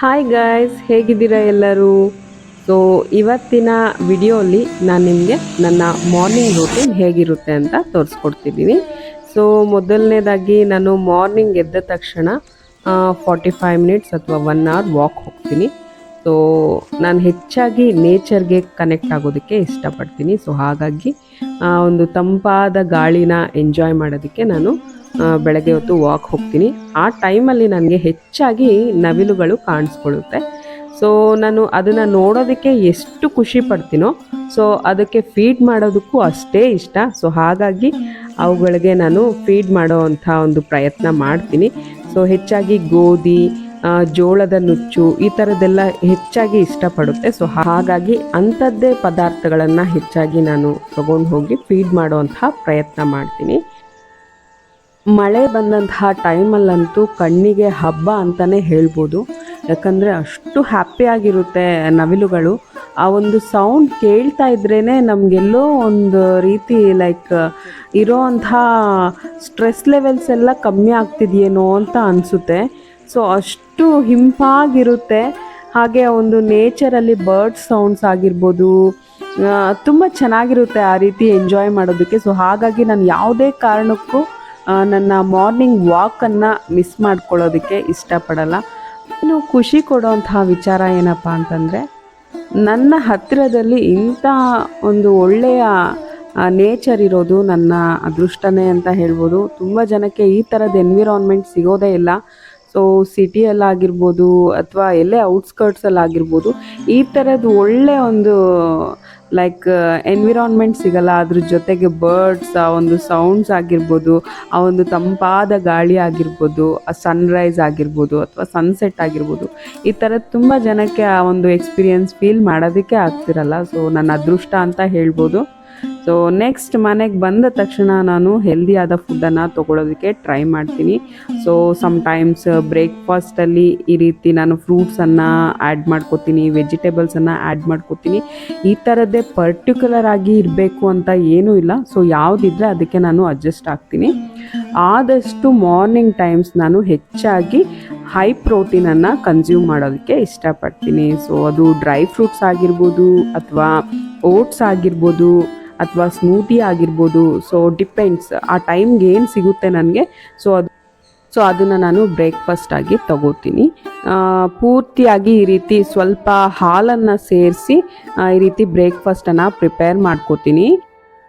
Hi guys ಹೇಗಿದ್ದೀರಾ ಎಲ್ಲರೂ? So ಇವತ್ತಿನ ವಿಡಿಯೋಲಿ ನಾನು ನಿಮಗೆ ನನ್ನ ಮಾರ್ನಿಂಗ್ ರೂಟೀನ್ ಹೇಗಿರುತ್ತೆ ಅಂತ ತೋರಿಸ್ಕೊಡ್ತಿದ್ದೀನಿ ಸೊ ಮೊದಲನೇದಾಗಿ ನಾನು ಮಾರ್ನಿಂಗ್ ಎದ್ದ ತಕ್ಷಣ ಫಾರ್ಟಿ ಫೈವ್ ಮಿನಿಟ್ಸ್ ಅಥವಾ ಒನ್ ಅವರ್ ವಾಕ್ ಹೋಗ್ತೀನಿ. ಸೊ ನಾನು ಹೆಚ್ಚಾಗಿ ನೇಚರ್ಗೆ ಕನೆಕ್ಟ್ ಆಗೋದಕ್ಕೆ ಇಷ್ಟಪಡ್ತೀನಿ. ಸೊ ಹಾಗಾಗಿ ಒಂದು ತಂಪಾದ ಗಾಳಿನ ಎಂಜಾಯ್ ಮಾಡೋದಕ್ಕೆ ನಾನು ಬೆಳಗ್ಗೆ ಹೊತ್ತು ವಾಕ್ ಹೋಗ್ತೀನಿ. ಆ ಟೈಮಲ್ಲಿ ನನಗೆ ಹೆಚ್ಚಾಗಿ ನವಿಲುಗಳು ಕಾಣಿಸ್ಕೊಳ್ಳುತ್ತೆ. ಸೊ ನಾನು ಅದನ್ನು ನೋಡೋದಕ್ಕೆ ಎಷ್ಟು ಖುಷಿ ಪಡ್ತೀನೋ ಸೊ ಅದಕ್ಕೆ ಫೀಡ್ ಮಾಡೋದಕ್ಕೂ ಅಷ್ಟೇ ಇಷ್ಟ. ಸೊ ಹಾಗಾಗಿ ಅವುಗಳಿಗೆ ನಾನು ಫೀಡ್ ಮಾಡೋ ಅಂಥ ಒಂದು ಪ್ರಯತ್ನ ಮಾಡ್ತೀನಿ. ಸೊ ಹೆಚ್ಚಾಗಿ ಗೋಧಿ ಜೋಳದ ನುಚ್ಚು ಈ ಥರದ್ದೆಲ್ಲ ಹೆಚ್ಚಾಗಿ ಇಷ್ಟಪಡುತ್ತೆ. ಸೊ ಹಾಗಾಗಿ ಅಂಥದ್ದೇ ಪದಾರ್ಥಗಳನ್ನು ಹೆಚ್ಚಾಗಿ ನಾನು ತಗೊಂಡು ಹೋಗಿ ಫೀಡ್ ಮಾಡುವಂತಹ ಪ್ರಯತ್ನ ಮಾಡ್ತೀನಿ. ಮಳೆ ಬಂದಂತಹ ಟೈಮಲ್ಲಂತೂ ಕಣ್ಣಿಗೆ ಹಬ್ಬ ಅಂತಲೇ ಹೇಳ್ಬೋದು. ಯಾಕಂದರೆ ಅಷ್ಟು ಹ್ಯಾಪಿಯಾಗಿರುತ್ತೆ ನವಿಲುಗಳು. ಆ ಒಂದು ಸೌಂಡ್ ಕೇಳ್ತಾ ಇದ್ರೇ ನಮಗೆಲ್ಲೋ ಒಂದು ರೀತಿ ಲೈಕ್ ಇರೋ ಅಂಥ ಸ್ಟ್ರೆಸ್ ಲೆವೆಲ್ಸ್ ಎಲ್ಲ ಕಮ್ಮಿ ಆಗ್ತಿದೆಯೇನೋ ಅಂತ ಅನಿಸುತ್ತೆ. ಸೊ ಅಷ್ಟು ಹಿಂಪಾಗಿರುತ್ತೆ. ಹಾಗೆ ಒಂದು ನೇಚರಲ್ಲಿ ಬರ್ಡ್ ಸೌಂಡ್ಸ್ ಆಗಿರ್ಬೋದು ತುಂಬ ಚೆನ್ನಾಗಿರುತ್ತೆ ಆ ರೀತಿ ಎಂಜಾಯ್ ಮಾಡೋದಕ್ಕೆ. ಸೊ ಹಾಗಾಗಿ ನಾನು ಯಾವುದೇ ಕಾರಣಕ್ಕೂ ನನ್ನ ಮಾರ್ನಿಂಗ್ ವಾಕನ್ನು ಮಿಸ್ ಮಾಡ್ಕೊಳ್ಳೋದಕ್ಕೆ ಇಷ್ಟಪಡಲ್ಲ. ಇನ್ನು ಖುಷಿ ಕೊಡುವಂತಹ ವಿಚಾರ ಏನಪ್ಪ ಅಂತಂದರೆ, ನನ್ನ ಹತ್ತಿರದಲ್ಲಿ ಇಂಥ ಒಂದು ಒಳ್ಳೆಯ ನೇಚರ್ ಇರೋದು ನನ್ನ ಅದೃಷ್ಟನೇ ಅಂತ ಹೇಳ್ಬೋದು. ತುಂಬ ಜನಕ್ಕೆ ಈ ಥರದ ಎನ್ವಿರಾನ್ಮೆಂಟ್ ಸಿಗೋದೇ ಇಲ್ಲ. ಸೊ ಸಿಟಿಯಲ್ಲಾಗಿರ್ಬೋದು ಅಥವಾ ಎಲ್ಲೇ ಔಟ್ಸ್ಕರ್ಟ್ಸಲ್ಲಾಗಿರ್ಬೋದು ಈ ಥರದ್ದು ಒಳ್ಳೆಯ ಒಂದು ಲೈಕ್ ಎನ್ವಿರಾನ್ಮೆಂಟ್ ಸಿಗಲ್ಲ, ಅದ್ರ ಜೊತೆಗೆ ಬರ್ಡ್ಸ್ ಆ ಒಂದು ಸೌಂಡ್ಸ್ ಆಗಿರ್ಬೋದು, ಆ ಒಂದು ತಂಪಾದ ಗಾಳಿ ಆಗಿರ್ಬೋದು, ಆ ಸನ್ರೈಸ್ ಆಗಿರ್ಬೋದು ಅಥವಾ ಸನ್ಸೆಟ್ ಆಗಿರ್ಬೋದು, ಈ ಥರದ್ದು ತುಂಬ ಜನಕ್ಕೆ ಆ ಒಂದು ಎಕ್ಸ್ಪೀರಿಯನ್ಸ್ ಫೀಲ್ ಮಾಡೋದಕ್ಕೆ ಆಗ್ತಿರಲ್ಲ. ಸೊ ನನ್ನ ಅದೃಷ್ಟ ಅಂತ ಹೇಳ್ಬೋದು. ಸೊ ನೆಕ್ಸ್ಟ್ ಮನೆಗೆ ಬಂದ ತಕ್ಷಣ ನಾನು ಹೆಲ್ದಿಯಾದ ಫುಡ್ಡನ್ನು ತೊಗೊಳೋದಕ್ಕೆ ಟ್ರೈ ಮಾಡ್ತೀನಿ. ಸೊ ಸಮ್ಟೈಮ್ಸ್ ಬ್ರೇಕ್ಫಾಸ್ಟಲ್ಲಿ ಈ ರೀತಿ ನಾನು ಫ್ರೂಟ್ಸನ್ನು ಆ್ಯಡ್ ಮಾಡ್ಕೋತೀನಿ ವೆಜಿಟೇಬಲ್ಸನ್ನು ಆ್ಯಡ್ ಮಾಡ್ಕೋತೀನಿ. ಈ ಥರದ್ದೇ ಪರ್ಟಿಕ್ಯುಲರ್ ಆಗಿ ಇರಬೇಕು ಅಂತ ಏನೂ ಇಲ್ಲ. ಸೊ ಯಾವುದಿದ್ರೆ ಅದಕ್ಕೆ ನಾನು ಅಡ್ಜಸ್ಟ್ ಆಗ್ತೀನಿ. ಆದಷ್ಟು ಮಾರ್ನಿಂಗ್ ಟೈಮ್ಸ್ ನಾನು ಹೆಚ್ಚಾಗಿ ಹೈ ಪ್ರೋಟೀನನ್ನು ಕನ್ಸ್ಯೂಮ್ ಮಾಡೋದಕ್ಕೆ ಇಷ್ಟಪಡ್ತೀನಿ. ಸೊ ಅದು ಡ್ರೈ ಫ್ರೂಟ್ಸ್ ಆಗಿರ್ಬೋದು ಅಥವಾ ಓಟ್ಸ್ ಆಗಿರ್ಬೋದು ಅಥವಾ ಸ್ಮೂತಿ ಆಗಿರ್ಬೋದು. ಸೊ ಡಿಪೆಂಡ್ಸ್ ಆ ಟೈಮ್ಗೆ ಏನು ಸಿಗುತ್ತೆ ನನಗೆ? ಸೊ ಅದು ಸೊ ಅದನ್ನು ನಾನು ಬ್ರೇಕ್ಫಾಸ್ಟ್ ಆಗಿ ತಗೋತೀನಿ. ಪೂರ್ತಿಯಾಗಿ ಈ ರೀತಿ ಸ್ವಲ್ಪ ಹಾಲನ್ನು ಸೇರಿಸಿ ಈ ರೀತಿ ಬ್ರೇಕ್ಫಾಸ್ಟನ್ನು ಪ್ರಿಪೇರ್ ಮಾಡ್ಕೋತೀನಿ.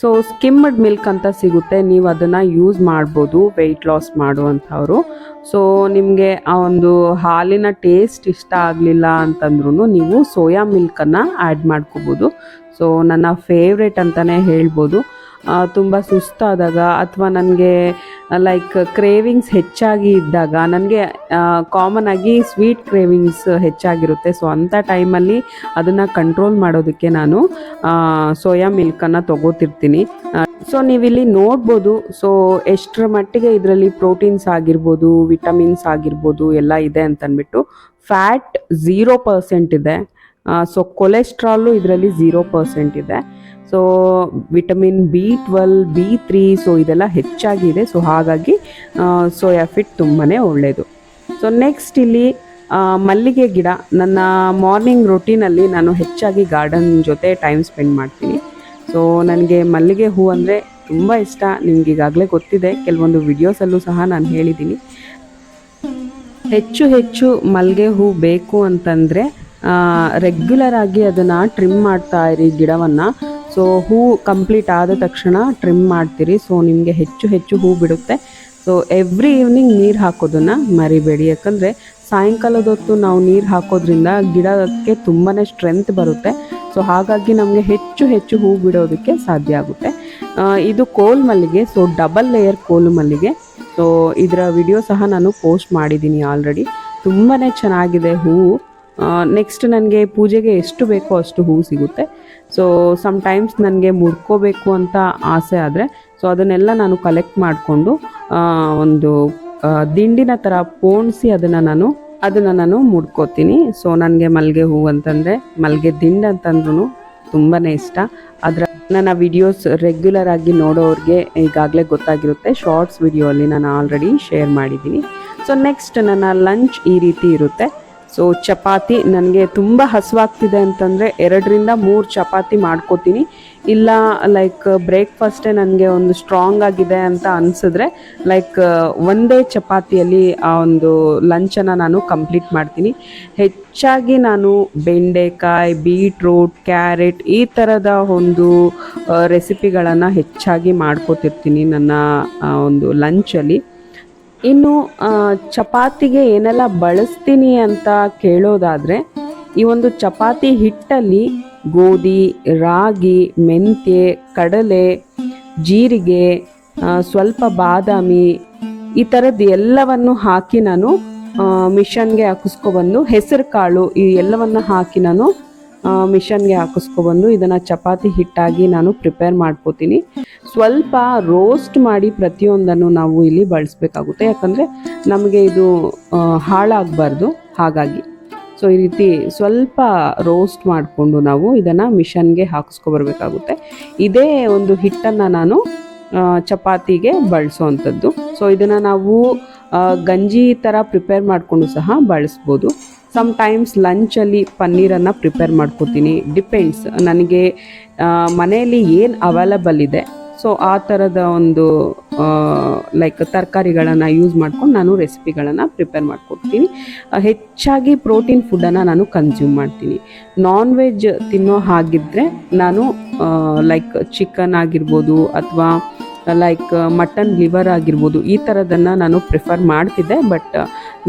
ಸೊ ಸ್ಕಿಮ್ಡ್ ಮಿಲ್ಕ್ ಅಂತ ಸಿಗುತ್ತೆ. ನೀವು ಅದನ್ನು ಯೂಸ್ ಮಾಡ್ಬೋದು ವೆಯ್ಟ್ ಲಾಸ್ ಮಾಡುವಂಥವ್ರು. ಸೊ ನಿಮಗೆ ಆ ಒಂದು ಹಾಲಿನ ಟೇಸ್ಟ್ ಇಷ್ಟ ಆಗಲಿಲ್ಲ ಅಂತಂದ್ರೂ ನೀವು ಸೋಯಾ ಮಿಲ್ಕನ್ನು ಆ್ಯಡ್ ಮಾಡ್ಕೋಬೋದು. ಸೊ ನನ್ನ ಫೇವ್ರೇಟ್ ಅಂತಲೇ ಹೇಳ್ಬೋದು. ತುಂಬ ಸುಸ್ತಾದಾಗ ಅಥವಾ ನನಗೆ ಲೈಕ್ ಕ್ರೇವಿಂಗ್ಸ್ ಹೆಚ್ಚಾಗಿ ಇದ್ದಾಗ, ನನಗೆ ಕಾಮನ್ ಆಗಿ ಸ್ವೀಟ್ ಕ್ರೇವಿಂಗ್ಸ್ ಹೆಚ್ಚಾಗಿರುತ್ತೆ. ಸೊ ಅಂಥ ಟೈಮಲ್ಲಿ ಅದನ್ನು ಕಂಟ್ರೋಲ್ ಮಾಡೋದಕ್ಕೆ ನಾನು ಸೋಯಾ ಮಿಲ್ಕನ್ನು ತೊಗೋತಿರ್ತೀನಿ. ಸೊ ನೀವಿಲ್ಲಿ ನೋಡ್ಬೋದು. ಸೊ ಎಷ್ಟರ ಮಟ್ಟಿಗೆ ಇದರಲ್ಲಿ ಪ್ರೋಟೀನ್ಸ್ ಆಗಿರ್ಬೋದು ವಿಟಮಿನ್ಸ್ ಆಗಿರ್ಬೋದು, ಎಲ್ಲ ಇದೆ ಅಂತಂದ್ಬಿಟ್ಟು ಫ್ಯಾಟ್ ಝೀರೋ ಪರ್ಸೆಂಟ್ ಇದೆ. ಸೊ ಕೊಲೆಸ್ಟ್ರಾಲು ಇದರಲ್ಲಿ ಝೀರೋ ಪರ್ಸೆಂಟ್ ಇದೆ. So vitamin B twelve B three so ಇದೆಲ್ಲ ಹೆಚ್ಚಾಗಿದೆ. ಸೊ ಹಾಗಾಗಿ ಸೋಯಾ ಫಿಟ್ ತುಂಬಾ ಒಳ್ಳೆಯದು ಸೊ ನೆಕ್ಸ್ಟ್ ಇಲ್ಲಿ ಮಲ್ಲಿಗೆ ಗಿಡ. ನನ್ನ ಮಾರ್ನಿಂಗ್ ರೊಟೀನಲ್ಲಿ ನಾನು ಹೆಚ್ಚಾಗಿ ಗಾರ್ಡನ್ ಜೊತೆ ಟೈಮ್ ಸ್ಪೆಂಡ್ ಮಾಡ್ತೀನಿ. ಸೊ ನನಗೆ ಮಲ್ಲಿಗೆ ಹೂ ಅಂದರೆ ತುಂಬ ಇಷ್ಟ. ನಿಮ್ಗೆ ಈಗಾಗಲೇ ಗೊತ್ತಿದೆ. ಕೆಲವೊಂದು ವಿಡಿಯೋಸಲ್ಲೂ ಸಹ ನಾನು ಹೇಳಿದ್ದೀನಿ ಹೆಚ್ಚು ಹೆಚ್ಚು ಮಲ್ಲಿಗೆ ಹೂ ಬೇಕು ಅಂತಂದರೆ ರೆಗ್ಯುಲರ್ ಆಗಿ ಅದನ್ನು ಟ್ರಿಮ್ ಮಾಡ್ತಾ ಇರಿ ಗಿಡವನ್ನು. ಸೊ ಹೂ ಕಂಪ್ಲೀಟ್ ಆದ ತಕ್ಷಣ ಟ್ರಿಮ್ ಮಾಡ್ತೀರಿ. ಸೊ ನಿಮಗೆ ಹೆಚ್ಚು ಹೆಚ್ಚು ಹೂ ಬಿಡುತ್ತೆ. ಸೊ ಎವ್ರಿ ಈವ್ನಿಂಗ್ ನೀರು ಹಾಕೋದನ್ನು ಮರಿಬೇಡಿ. ಯಾಕಂದರೆ ಸಾಯಂಕಾಲದ ಹೊತ್ತು ನಾವು ನೀರು ಹಾಕೋದ್ರಿಂದ ಗಿಡಕ್ಕೆ ತುಂಬಾ ಸ್ಟ್ರೆಂತ್ ಬರುತ್ತೆ. ಸೊ ಹಾಗಾಗಿ ನಮಗೆ ಹೆಚ್ಚು ಹೆಚ್ಚು ಹೂ ಬಿಡೋದಕ್ಕೆ ಸಾಧ್ಯ ಆಗುತ್ತೆ. ಇದು ಕೋಲ್ ಮಲ್ಲಿಗೆ. ಸೊ ಡಬಲ್ ಲೇಯರ್ ಕೋಲು ಮಲ್ಲಿಗೆ. ಸೊ ಇದರ ವಿಡಿಯೋ ಸಹ ನಾನು ಪೋಸ್ಟ್ ಮಾಡಿದ್ದೀನಿ ಆಲ್ರೆಡಿ ತುಂಬಾ ಚೆನ್ನಾಗಿದೆ ಹೂವು ನೆಕ್ಸ್ಟ್ ನನಗೆ ಪೂಜೆಗೆ ಎಷ್ಟು ಬೇಕೋ ಅಷ್ಟು ಹೂ ಸಿಗುತ್ತೆ. ಸೊ ಸಮ್ಟೈಮ್ಸ್ ನನಗೆ ಮುಡ್ಕೋಬೇಕು ಅಂತ ಆಸೆ ಆದರೆ ಸೊ ಅದನ್ನೆಲ್ಲ ನಾನು ಕಲೆಕ್ಟ್ ಮಾಡಿಕೊಂಡು ಒಂದು ದಿಂಡಿನ ಥರ ಪೋಣಿಸಿ ಅದನ್ನು ನಾನು ಅದನ್ನು ನಾನು ಮುಡ್ಕೋತೀನಿ ಸೊ ನನಗೆ ಮಲ್ಲಿಗೆ ಹೂ ಅಂತಂದರೆ ಮಲ್ಲಿಗೆ ದಿಂಡು ಅಂತಂದ್ರೂ ತುಂಬಾ ಇಷ್ಟ. ಅದರ ನನ್ನ ವಿಡಿಯೋಸ್ ರೆಗ್ಯುಲರ್ ಆಗಿ ನೋಡೋರಿಗೆ ಈಗಾಗಲೇ ಗೊತ್ತಾಗಿರುತ್ತೆ. ಶಾರ್ಟ್ಸ್ ವಿಡಿಯೋ ಅಲ್ಲಿ ನಾನು ಆಲ್ರೆಡಿ ಶೇರ್ ಮಾಡಿದ್ದೀನಿ. ಸೊ ನೆಕ್ಸ್ಟ್ ನನ್ನ ಲಂಚ್ ಈ ರೀತಿ ಇರುತ್ತೆ. ಸೊ ಚಪಾತಿ ನನಗೆ ತುಂಬ ಹಸುವಾಗ್ತಿದೆ ಅಂತಂದರೆ ಎರಡರಿಂದ ಮೂರು ಚಪಾತಿ ಮಾಡ್ಕೋತೀನಿ. ಇಲ್ಲ ಲೈಕ್ ಬ್ರೇಕ್ಫಾಸ್ಟೇ ನನಗೆ ಒಂದು ಸ್ಟ್ರಾಂಗ್ ಆಗಿದೆ ಅಂತ ಅನಿಸಿದ್ರೆ ಲೈಕ್ ಒಂದೇ ಚಪಾತಿಯಲ್ಲಿ ಆ ಒಂದು ಲಂಚನ್ನು ನಾನು ಕಂಪ್ಲೀಟ್ ಮಾಡ್ತೀನಿ. ಹೆಚ್ಚಾಗಿ ನಾನು ಬೆಂಡೆಕಾಯಿ ಬೀಟ್ರೂಟ್ ಕ್ಯಾರೆಟ್ ಈ ಥರದ ಒಂದು ರೆಸಿಪಿಗಳನ್ನು ಹೆಚ್ಚಾಗಿ ಮಾಡ್ಕೋತಿರ್ತೀನಿ ನನ್ನ ಒಂದು ಲಂಚಲ್ಲಿ. ಇನ್ನು ಚಪಾತಿಗೆ ಏನೆಲ್ಲ ಬಳಸ್ತೀನಿ ಅಂತ ಕೇಳೋದಾದರೆ, ಈ ಒಂದು ಚಪಾತಿ ಹಿಟ್ಟಲ್ಲಿ ಗೋಧಿ, ರಾಗಿ, ಮೆಂತ್ಯೆ, ಕಡಲೆ, ಜೀರಿಗೆ ಸ್ವಲ್ಪ ಬಾದಾಮಿ, ಈ ಥರದ್ದು ಎಲ್ಲವನ್ನು ಹಾಕಿ ನಾನು ಮಿಷನ್ಗೆ ಹಾಕಿಸ್ಕೊಬಂದು ಹೆಸರು ಕಾಳು ಈ ಎಲ್ಲವನ್ನು ಹಾಕಿ ನಾನು ಮಿಷನ್ಗೆ ಹಾಕಿಸ್ಕೊಬಂದು ಇದನ್ನು ಚಪಾತಿ ಹಿಟ್ಟಾಗಿ ನಾನು ಪ್ರಿಪೇರ್ ಮಾಡ್ಕೋತೀನಿ. ಸ್ವಲ್ಪ ರೋಸ್ಟ್ ಮಾಡಿ ಪ್ರತಿಯೊಂದನ್ನು ನಾವು ಇಲ್ಲಿ ಬಳಸಬೇಕಾಗುತ್ತೆ. ಯಾಕಂದರೆ ನಮಗೆ ಇದು ಹಾಳಾಗಬಾರ್ದು. ಹಾಗಾಗಿ ಸೊ, ಈ ರೀತಿ ಸ್ವಲ್ಪ ರೋಸ್ಟ್ ಮಾಡಿಕೊಂಡು ನಾವು ಇದನ್ನು ಮಿಷನ್ಗೆ ಹಾಕಿಸ್ಕೊಬರ್ಬೇಕಾಗುತ್ತೆ. ಇದೇ ಒಂದು ಹಿಟ್ಟನ್ನು ನಾನು ಚಪಾತಿಗೆ ಬಳಸೋವಂಥದ್ದು ಸೊ, ಇದನ್ನು ನಾವು ಗಂಜಿ ಥರ ಪ್ರಿಪೇರ್ ಮಾಡಿಕೊಂಡು ಸಹ ಬಳಸ್ಬೋದು. ಸಮ್ ಟೈಮ್ಸ್ ಲಂಚಲ್ಲಿ ಪನ್ನೀರನ್ನು ಪ್ರಿಪೇರ್ ಮಾಡ್ಕೊತೀನಿ. ಡಿಪೆಂಡ್ಸ್ ನನಗೆ ಮನೆಯಲ್ಲಿ ಏನು ಅವೈಲಬಲ್ ಇದೆ. ಸೊ ಆ ಥರದ ಒಂದು ಲೈಕ್ ತರಕಾರಿಗಳನ್ನು ಯೂಸ್ ಮಾಡ್ಕೊಂಡು ನಾನು ರೆಸಿಪಿಗಳನ್ನು ಪ್ರಿಪೇರ್ ಮಾಡ್ಕೊಡ್ತೀನಿ. ಹೆಚ್ಚಾಗಿ ಪ್ರೋಟೀನ್ ಫುಡ್ಡನ್ನು ನಾನು ಕನ್ಸ್ಯೂಮ್ ಮಾಡ್ತೀನಿ. ನಾನ್ ವೆಜ್ ತಿನ್ನೋ ಹಾಗಿದ್ದರೆ ನಾನು ಲೈಕ್ ಚಿಕನ್ ಆಗಿರ್ಬೋದು ಅಥವಾ ಲೈಕ್ ಮಟನ್ ಲಿವರ್ ಆಗಿರ್ಬೋದು, ಈ ಥರದನ್ನು ನಾನು ಪ್ರಿಫರ್ ಮಾಡ್ತಿದ್ದೆ. ಬಟ್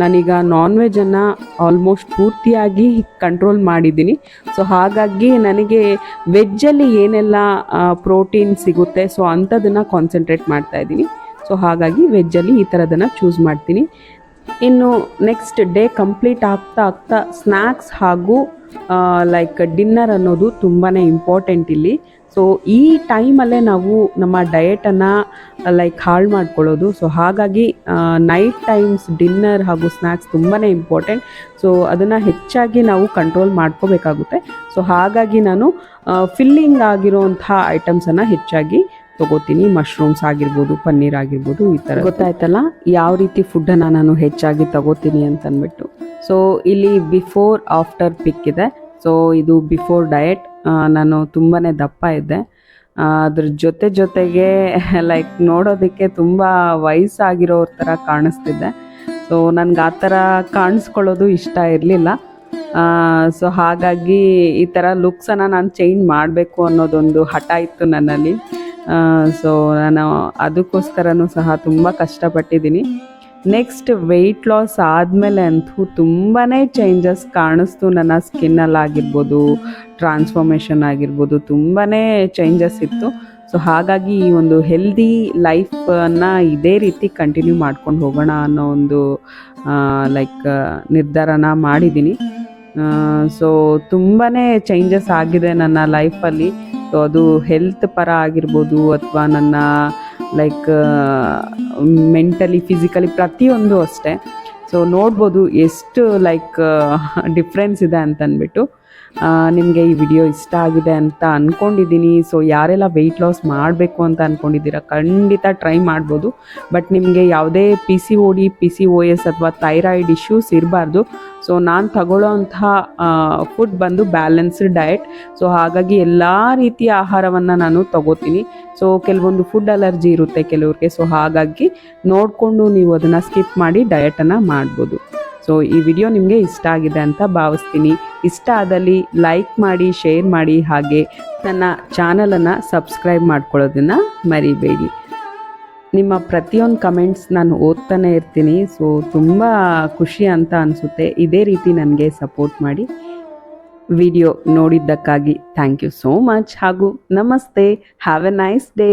ನಾನೀಗ ನಾನ್ ವೆಜನ್ನು ಆಲ್ಮೋಸ್ಟ್ ಪೂರ್ತಿಯಾಗಿ ಕಂಟ್ರೋಲ್ ಮಾಡಿದ್ದೀನಿ. ಸೊ ಹಾಗಾಗಿ ನನಗೆ ವೆಜ್ಜಲ್ಲಿ ಏನೆಲ್ಲ ಪ್ರೋಟೀನ್ ಸಿಗುತ್ತೆ ಸೊ ಅಂಥದನ್ನು ಕಾನ್ಸಂಟ್ರೇಟ್ ಮಾಡ್ತಾ ಇದ್ದೀನಿ. ಸೊ ಹಾಗಾಗಿ ವೆಜ್ಜಲ್ಲಿ ಈ ಥರದನ್ನು ಚೂಸ್ ಮಾಡ್ತೀನಿ. ಇನ್ನು ನೆಕ್ಸ್ಟ್ ಡೇ ಕಂಪ್ಲೀಟ್ ಆಗ್ತಾ ಆಗ್ತಾ ಸ್ನ್ಯಾಕ್ಸ್ ಹಾಗೂ ಲೈಕ್ ಡಿನ್ನರ್ ಅನ್ನೋದು ತುಂಬಾ ಇಂಪಾರ್ಟೆಂಟ್ ಇಲ್ಲಿ. ಸೊ ಈ ಟೈಮಲ್ಲೇ ನಾವು ನಮ್ಮ ಡಯೆಟನ್ನು ಲೈಕ್ ಹಾಳು ಮಾಡ್ಕೊಳ್ಳೋದು. ಸೊ ಹಾಗಾಗಿ ನೈಟ್ ಟೈಮ್ಸ್ ಡಿನ್ನರ್ ಹಾಗೂ ಸ್ನ್ಯಾಕ್ಸ್ ತುಂಬಾ ಇಂಪಾರ್ಟೆಂಟ್ ಸೊ ಅದನ್ನು ಹೆಚ್ಚಾಗಿ ನಾವು ಕಂಟ್ರೋಲ್ ಮಾಡ್ಕೋಬೇಕಾಗುತ್ತೆ. ಸೊ ಹಾಗಾಗಿ ನಾನು ಫಿಲ್ಲಿಂಗ್ ಆಗಿರೋಂಥ ಐಟಮ್ಸನ್ನು ಹೆಚ್ಚಾಗಿ ತಗೋತೀನಿ. ಮಶ್ರೂಮ್ಸ್ ಆಗಿರ್ಬೋದು, ಪನ್ನೀರ್ ಆಗಿರ್ಬೋದು, ಈ ಥರ ಗೊತ್ತಾಯ್ತಲ್ಲ? ಯಾವ ರೀತಿ ಫುಡ್ಡನ್ನು ನಾನು ಹೆಚ್ಚಾಗಿ ತಗೋತೀನಿ ಅಂತಂದ್ಬಿಟ್ಟು ಸೊ ಇಲ್ಲಿ ಬಿಫೋರ್ ಆಫ್ಟರ್ ಪಿಕ್ ಇದೆ. ಸೊ ಇದು ಬಿಫೋರ್ ಡಯಟ್ ನಾನು ತುಂಬಾ ದಪ್ಪ ಇದ್ದೆ. ಅದ್ರ ಜೊತೆ ಜೊತೆಗೆ ಲೈಕ್ ನೋಡೋದಕ್ಕೆ ತುಂಬ ವಯಸ್ಸಾಗಿರೋರ ಥರ ಕಾಣಿಸ್ತಿದ್ದೆ ಸೊ ನನಗೆ ಆ ಥರ ಕಾಣಿಸ್ಕೊಳ್ಳೋದು ಇಷ್ಟ ಇರಲಿಲ್ಲ. ಸೊ ಹಾಗಾಗಿ ಈ ಥರ ಲುಕ್ಸನ್ನು ನಾನು ಚೇಂಜ್ ಮಾಡಬೇಕು ಅನ್ನೋದೊಂದು ಹಠ ಇತ್ತು ನನ್ನಲ್ಲಿ. ಸೊ ನಾನು ಅದಕ್ಕೋಸ್ಕರನೂ ಸಹ ತುಂಬ ಕಷ್ಟಪಟ್ಟಿದ್ದೀನಿ. ನೆಕ್ಸ್ಟ್ ವೆಯ್ಟ್ ಲಾಸ್ ಆದಮೇಲೆ ಅಂತೂ ತುಂಬಾ ಚೇಂಜಸ್ ಕಾಣಿಸ್ತು ನನ್ನ ಸ್ಕಿನ್ನಲ್ಲಿ ಆಗಿರ್ಬೋದು ಟ್ರಾನ್ಸ್ಫಾರ್ಮೇಷನ್ ಆಗಿರ್ಬೋದು ತುಂಬಾ ಚೇಂಜಸ್ ಇತ್ತು. ಸೊ ಹಾಗಾಗಿ ಈ ಒಂದು ಹೆಲ್ದಿ ಲೈಫನ್ನು ಇದೇ ರೀತಿ ಕಂಟಿನ್ಯೂ ಮಾಡ್ಕೊಂಡು ಹೋಗೋಣ ಅನ್ನೋ ಒಂದು ಲೈಕ್ ನಿರ್ಧಾರನ ಮಾಡಿದ್ದೀನಿ. ಸೊ ತುಂಬಾ ಚೇಂಜಸ್ ಆಗಿದೆ ನನ್ನ ಲೈಫಲ್ಲಿ ಸೊ ಅದು ಹೆಲ್ತ್ ಪರ ಆಗಿರ್ಬೋದು ಅಥವಾ ನನ್ನ ಲೈಕ್ ಮೆಂಟಲಿ ಫಿಸಿಕಲಿ ಪ್ರತಿಯೊಂದು ಅಷ್ಟೇ. ಸೊ ನೋಡ್ಬೋದು ಎಷ್ಟು ಲೈಕ್ ಡಿಫ್ರೆನ್ಸ್ ಇದೆ ಅಂತ ಅಂದ್ಬಿಟ್ಟು ನಿಮಗೆ ಈ ವಿಡಿಯೋ ಇಷ್ಟ ಆಗಿದೆ ಅಂತ ಅಂದ್ಕೊಂಡಿದ್ದೀನಿ ಸೊ ಯಾರೆಲ್ಲ ವೆಯ್ಟ್ ಲಾಸ್ ಮಾಡಬೇಕು ಅಂತ ಅಂದ್ಕೊಂಡಿದ್ದೀರಾ ಖಂಡಿತ ಟ್ರೈ ಮಾಡ್ಬೋದು. ಬಟ್ ನಿಮಗೆ ಯಾವುದೇ P C O D P C O S ಅಥವಾ ಥೈರಾಯ್ಡ್ ಇಶ್ಯೂಸ್ ಇರಬಾರ್ದು. ಸೊ ನಾನು ತಗೊಳ್ಳೋ ಫುಡ್ ಬಂದು ಬ್ಯಾಲೆನ್ಸ್ಡ್ ಡಯಟ್ ಸೊ ಹಾಗಾಗಿ ಎಲ್ಲ ರೀತಿಯ ಆಹಾರವನ್ನು ನಾನು ತಗೋತೀನಿ. ಸೊ ಕೆಲವೊಂದು ಫುಡ್ ಅಲರ್ಜಿ ಇರುತ್ತೆ ಕೆಲವ್ರಿಗೆ. ಸೊ ಹಾಗಾಗಿ ನೋಡಿಕೊಂಡು ನೀವು ಅದನ್ನು ಸ್ಕಿಪ್ ಮಾಡಿ ಡಯಟನ್ನು ಮಾಡ್ಬೋದು. ಸೊ ಈ ವಿಡಿಯೋ ನಿಮಗೆ ಇಷ್ಟ ಆಗಿದೆ ಅಂತ ಭಾವಿಸ್ತೀನಿ. ಇಷ್ಟ ಆದಲ್ಲಿ ಲೈಕ್ ಮಾಡಿ ಶೇರ್ ಮಾಡಿ ಹಾಗೆ ನನ್ನ ಚಾನಲನ್ನು ಸಬ್ಸ್ಕ್ರೈಬ್ ಮಾಡ್ಕೊಳ್ಳೋದನ್ನು ಮರಿಬೇಡಿ. ನಿಮ್ಮ ಪ್ರತಿಯೊಂದು ಕಮೆಂಟ್ಸ್ ನಾನು ಓದ್ತಾನೆ ಇರ್ತೀನಿ. ಸೊ ತುಂಬ ಖುಷಿ ಅಂತ ಅನಿಸುತ್ತೆ. ಇದೇ ರೀತಿ ನನಗೆ ಸಪೋರ್ಟ್ ಮಾಡಿ ವಿಡಿಯೋ ನೋಡಿದ್ದಕ್ಕಾಗಿ ಥ್ಯಾಂಕ್ ಯು ಸೋ ಮಚ್ ಹಾಗೂ ನಮಸ್ತೆ. Have A nice day